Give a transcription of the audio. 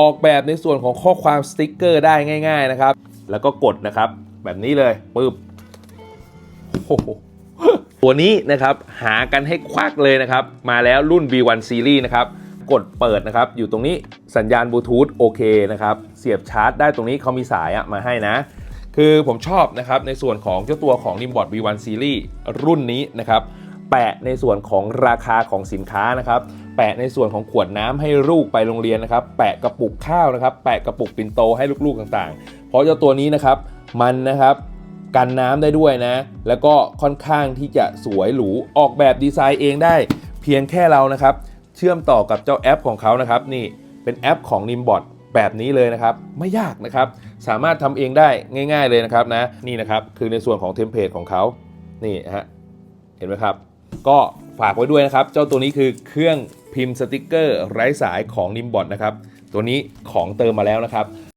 ออกแบบในส่วนของข้อความสติ๊กเกอร์ได้ง่าย ๆนะครับ แล้วก็กดนะครับ แบบนี้เลยปึ๊บตัวนี้นะครับหากันให้ควักเลยนะครับ มาแล้วรุ่น V1 Series นะครับ กดเปิดนะครับ อยู่ตรงนี้สัญญาณบลูทูธโอเคนะครับ เสียบชาร์จได้ตรงนี้เขามีสายมาให้นะ คือผมชอบนะครับในส่วนของเจ้าตัวของ Nimbot V1 Series รุ่นนี้นะครับ แปะในส่วนของราคาของสินค้านะครับแปะในส่วนของขวดน้ำให้ลูกไปโรงเรียนนะครับ แปะกระปุกข้าวนะครับ แปะกระปุกปิ่นโตให้ลูกๆต่างๆ เพราะเจ้าตัวนี้นะครับมันนะครับกันน้ำได้ด้วยนะ แล้วก็ค่อนข้างที่จะสวยหรูออกแบบดีไซน์เองได้ เพียงแค่เรานะครับ เชื่อมต่อกับเจ้าแอปของเขานะครับ นี่เป็นแอปของ Nimbot แบบนี้เลยนะครับ ไม่ยากนะครับ สามารถทำเองได้ง่าย ๆเลยนะครับนะนี่นะครับคือในส่วนของเทมเพลตของเขานี่ฮะเห็นไหมครับ ก็ฝากไว้ด้วยนะครับ เจ้าตัวนี้คือเครื่องพิมพ์สติกเกอร์ไร้สายของนิมบอดนะครับ ตัวนี้ของเติมมาแล้วนะครับ